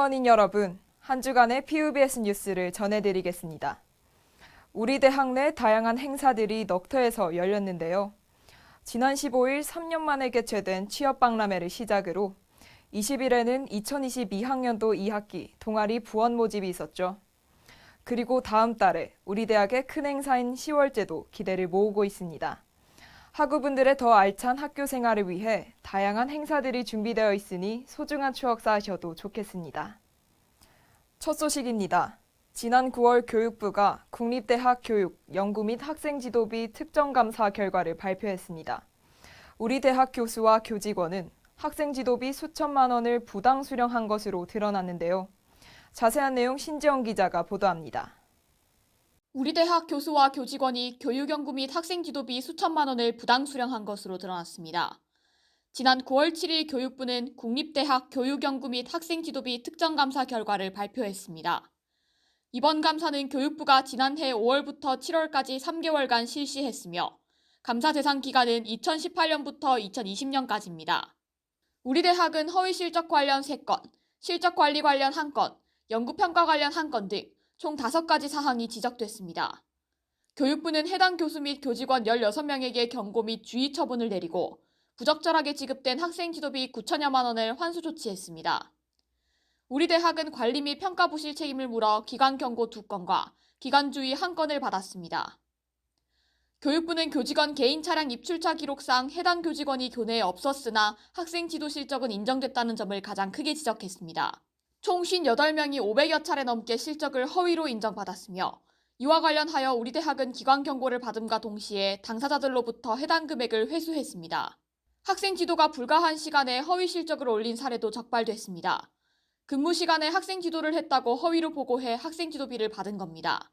학부모님 여러분, 한 주간의 PUBS 뉴스를 전해드리겠습니다. 우리 대학 내 다양한 행사들이 넉터에서 열렸는데요. 지난 15일 3년 만에 개최된 취업박람회를 시작으로 20일에는 2022학년도 2학기 동아리 부원 모집이 있었죠. 그리고 다음 달에 우리 대학의 큰 행사인 10월제도 기대를 모으고 있습니다. 학우분들의 더 알찬 학교 생활을 위해 다양한 행사들이 준비되어 있으니 소중한 추억 쌓으셔도 좋겠습니다. 첫 소식입니다. 지난 9월 교육부가 국립대학 교육, 연구 및 학생지도비 특정감사 결과를 발표했습니다. 우리 대학 교수와 교직원은 학생지도비 수천만 원을 부당 수령한 것으로 드러났는데요. 자세한 내용 신지영 기자가 보도합니다. 우리 대학 교수와 교직원이 교육연구 및 학생 지도비 수천만 원을 부당 수령한 것으로 드러났습니다. 지난 9월 7일 교육부는 국립대학 교육연구 및 학생 지도비 특정 감사 결과를 발표했습니다. 이번 감사는 교육부가 지난해 5월부터 7월까지 3개월간 실시했으며 감사 대상 기간은 2018년부터 2020년까지입니다. 우리 대학은 허위 실적 관련 3건, 실적 관리 관련 1건, 연구 평가 관련 1건 등 총 5가지 사항이 지적됐습니다. 교육부는 해당 교수 및 교직원 16명에게 경고 및 주의 처분을 내리고 부적절하게 지급된 학생 지도비 9천여만 원을 환수 조치했습니다. 우리 대학은 관리 및 평가 부실 책임을 물어 기관 경고 2건과 기관 주의 1건을 받았습니다. 교육부는 교직원 개인 차량 입출차 기록상 해당 교직원이 교내에 없었으나 학생 지도 실적은 인정됐다는 점을 가장 크게 지적했습니다. 총 58명이 500여 차례 넘게 실적을 허위로 인정받았으며 이와 관련하여 우리 대학은 기관 경고를 받음과 동시에 당사자들로부터 해당 금액을 회수했습니다. 학생 지도가 불가한 시간에 허위 실적을 올린 사례도 적발됐습니다. 근무 시간에 학생 지도를 했다고 허위로 보고해 학생 지도비를 받은 겁니다.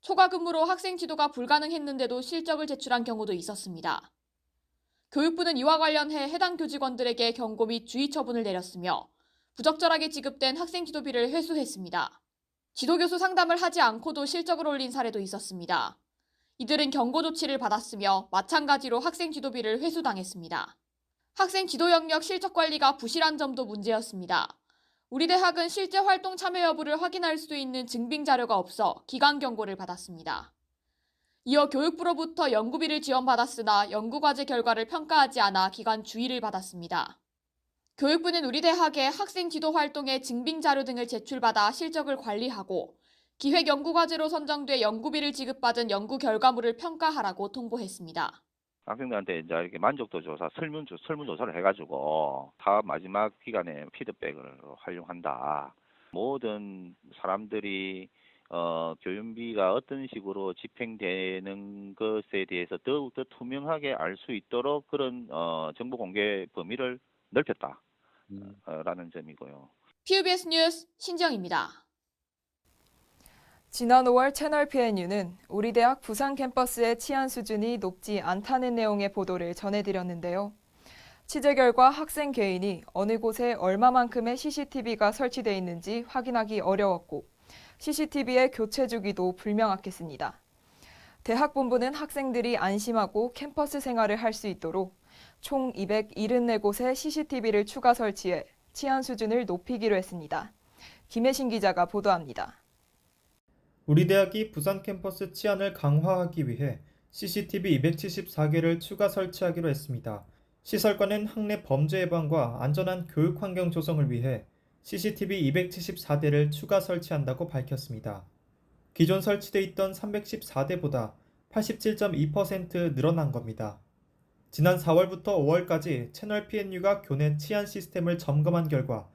초과 근무로 학생 지도가 불가능했는데도 실적을 제출한 경우도 있었습니다. 교육부는 이와 관련해 해당 교직원들에게 경고 및 주의 처분을 내렸으며 부적절하게 지급된 학생 지도비를 회수했습니다. 지도교수 상담을 하지 않고도 실적을 올린 사례도 있었습니다. 이들은 경고 조치를 받았으며 마찬가지로 학생 지도비를 회수당했습니다. 학생 지도 영역 실적 관리가 부실한 점도 문제였습니다. 우리 대학은 실제 활동 참여 여부를 확인할 수 있는 증빙 자료가 없어 기관 경고를 받았습니다. 이어 교육부로부터 연구비를 지원받았으나 연구과제 결과를 평가하지 않아 기관 주의를 받았습니다. 교육부는 우리 대학의 학생 지도 활동의 증빙 자료 등을 제출받아 실적을 관리하고 기획 연구 과제로 선정돼 연구비를 지급받은 연구 결과물을 평가하라고 통보했습니다. 학생들한테 이제 이렇게 만족도 조사, 설문 조, 설문 조사를 해가지고 다 마지막 기간에 피드백을 활용한다. 모든 사람들이 어, 교육비가 어떤 식으로 집행되는 것에 대해서 더욱더 투명하게 알 수 있도록 그런 어, 정보 공개 범위를 넓혔다. 어, 라는 점이고요. PUBS 뉴스 신지영입니다. 지난 5월 채널 PNU는 우리 대학 부산 캠퍼스의 치안 수준이 높지 않다는 내용의 보도를 전해드렸는데요. 취재 결과 학생 개인이 어느 곳에 얼마만큼의 CCTV가 설치되어 있는지 확인하기 어려웠고 CCTV의 교체 주기도 불명확했습니다. 대학 본부는 학생들이 안심하고 캠퍼스 생활을 할 수 있도록 총 274곳의 CCTV를 추가 설치해 치안 수준을 높이기로 했습니다. 김혜신 기자가 보도합니다. 우리 대학이 부산 캠퍼스 치안을 강화하기 위해 CCTV 274개를 추가 설치하기로 했습니다. 시설관은 학내 범죄 예방과 안전한 교육 환경 조성을 위해 CCTV 274대를 추가 설치한다고 밝혔습니다. 기존 설치돼 있던 314대보다 87.2% 늘어난 겁니다. 지난 4월부터 5월까지 채널 PNU가 교내 치안 시스템을 점검한 결과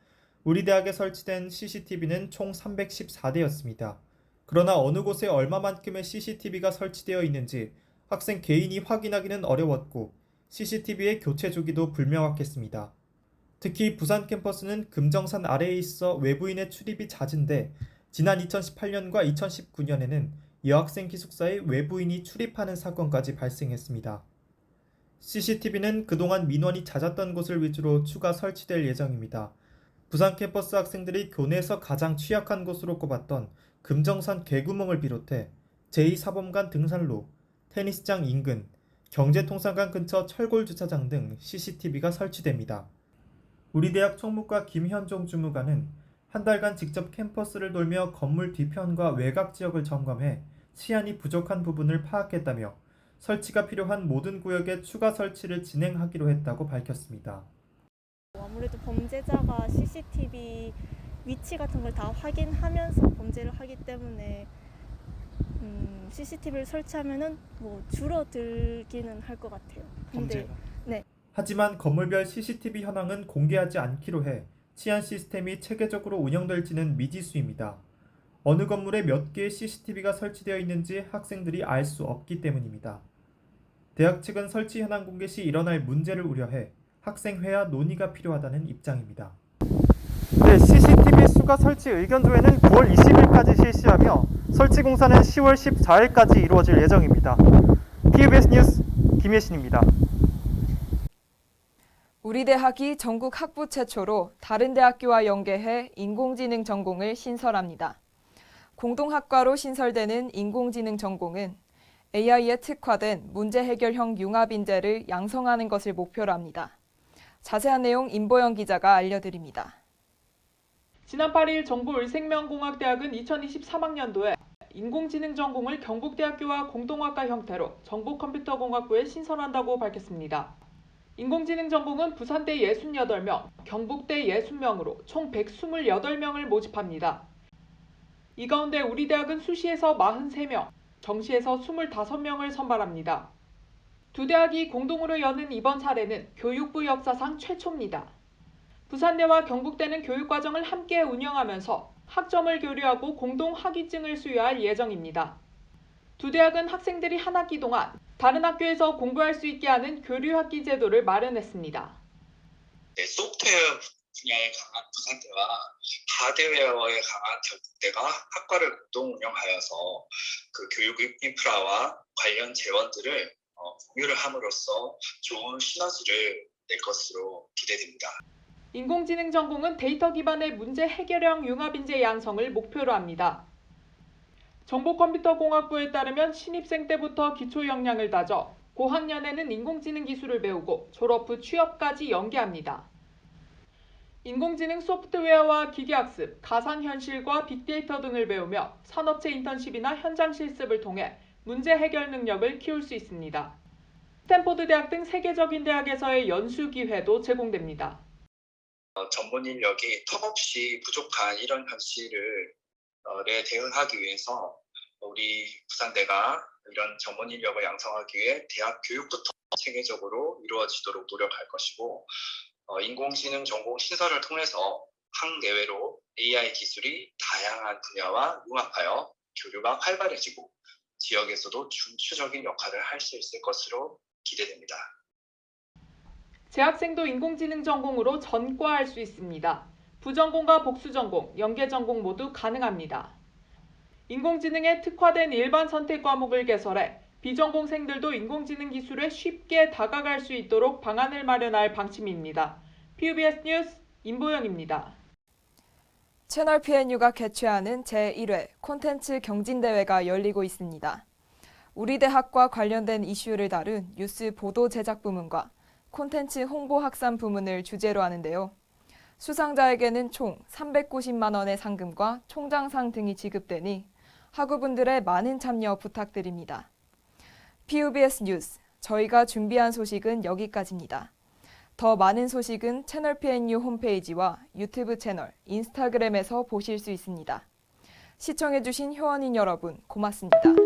우리 대학에 설치된 CCTV는 총 314대였습니다. 그러나 어느 곳에 얼마만큼의 CCTV가 설치되어 있는지 학생 개인이 확인하기는 어려웠고 CCTV의 교체 주기도 불명확했습니다. 특히 부산 캠퍼스는 금정산 아래에 있어 외부인의 출입이 잦은데 지난 2018년과 2019년에는 여학생 기숙사에 외부인이 출입하는 사건까지 발생했습니다. CCTV는 그동안 민원이 잦았던 곳을 위주로 추가 설치될 예정입니다. 부산 캠퍼스 학생들이 교내에서 가장 취약한 곳으로 꼽았던 금정산 개구멍을 비롯해 제2사범관 등산로, 테니스장 인근, 경제통상관 근처 철골 주차장 등 CCTV가 설치됩니다. 우리 대학 총무과 김현종 주무관은 한 달간 직접 캠퍼스를 돌며 건물 뒤편과 외곽 지역을 점검해 치안이 부족한 부분을 파악했다며 설치가 필요한 모든 구역에 추가 설치를 진행하기로 했다고 밝혔습니다. 아무래도 범죄자가 CCTV 위치 같은 걸 다 확인하면서 범죄를 하기 때문에 음, CCTV를 설치하면은 뭐 줄어들기는 할 것 같아요. 근데 하지만 건물별 CCTV 현황은 공개하지 않기로 해 치안 시스템이 체계적으로 운영될지는 미지수입니다. 어느 건물에 몇 개의 CCTV가 설치되어 있는지 학생들이 알 수 없기 때문입니다. 대학 측은 설치 현황 공개 시 일어날 문제를 우려해 학생회와 논의가 필요하다는 입장입니다. 네, CCTV 수가 설치 의견 조회는 9월 20일까지 실시하며 설치 공사는 10월 14일까지 이루어질 예정입니다. PBS 뉴스 김예신입니다. 우리 대학이 전국 학부 최초로 다른 대학교와 연계해 인공지능 전공을 신설합니다. 공동학과로 신설되는 인공지능 전공은 AI에 특화된 문제 해결형 융합 인재를 양성하는 것을 목표로 합니다. 자세한 내용 임보영 기자가 알려드립니다. 지난 8일 정부의생명공학대학은 2023학년도에 인공지능 전공을 경북대학교와 공동학과 형태로 정보컴퓨터공학부에 신설한다고 밝혔습니다. 인공지능 전공은 부산대 68명, 경북대 60명으로 총 128명을 모집합니다. 이 가운데 우리 대학은 수시에서 43명, 정시에서 25명을 선발합니다. 두 대학이 공동으로 여는 이번 사례는 교육부 역사상 최초입니다. 부산대와 경북대는 교육과정을 함께 운영하면서 학점을 교류하고 공동 학위증을 수여할 예정입니다. 두 대학은 학생들이 한 학기 동안 다른 학교에서 공부할 수 있게 하는 교류 학기 제도를 마련했습니다. 네, 소프트웨어 분야에 강한 부산대와 하드웨어에 강한 경북대가 학과를 공동 운영하여서 그 교육 인프라와 관련 재원들을 어, 공유를 함으로써 좋은 시너지를 낼 것으로 기대됩니다. 인공지능 전공은 데이터 기반의 문제 해결형 융합 인재 양성을 목표로 합니다. 정보컴퓨터공학부에 따르면 신입생 때부터 기초 역량을 다져 고학년에는 인공지능 기술을 배우고 졸업 후 취업까지 연계합니다. 인공지능 소프트웨어와 기계학습, 가상현실과 빅데이터 등을 배우며 산업체 인턴십이나 현장 실습을 통해 문제 해결 능력을 키울 수 있습니다. 스탠포드 대학 등 세계적인 대학에서의 연수 기회도 제공됩니다. 어, 전문 인력이 턱없이 부족한 이런 현실을 어, 에 대응하기 위해서 우리 부산대가 이런 전문 인력을 양성하기 위해 대학 교육부터 체계적으로 이루어지도록 노력할 것이고 어, 인공지능 전공 신설을 통해서 학내외로 AI 기술이 다양한 분야와 융합하여 교류가 활발해지고 지역에서도 중추적인 역할을 할 수 있을 것으로 기대됩니다. 재학생도 인공지능 전공으로 전과할 수 있습니다. 부전공과 복수전공, 연계전공 모두 가능합니다. 인공지능에 특화된 일반 선택 과목을 개설해 비전공생들도 인공지능 기술에 쉽게 다가갈 수 있도록 방안을 마련할 방침입니다. PBS 뉴스 임보영입니다. 채널 PNU가 개최하는 제1회 콘텐츠 경진대회가 열리고 있습니다. 우리 대학과 관련된 이슈를 다룬 뉴스 보도 제작 부문과 콘텐츠 홍보 확산 부문을 주제로 하는데요. 수상자에게는 총 390만 원의 상금과 총장상 등이 지급되니 학우분들의 많은 참여 부탁드립니다. PUBS 뉴스, 저희가 준비한 소식은 여기까지입니다. 더 많은 소식은 채널 PNU 홈페이지와 유튜브 채널, 인스타그램에서 보실 수 있습니다. 시청해주신 효원인 여러분, 고맙습니다.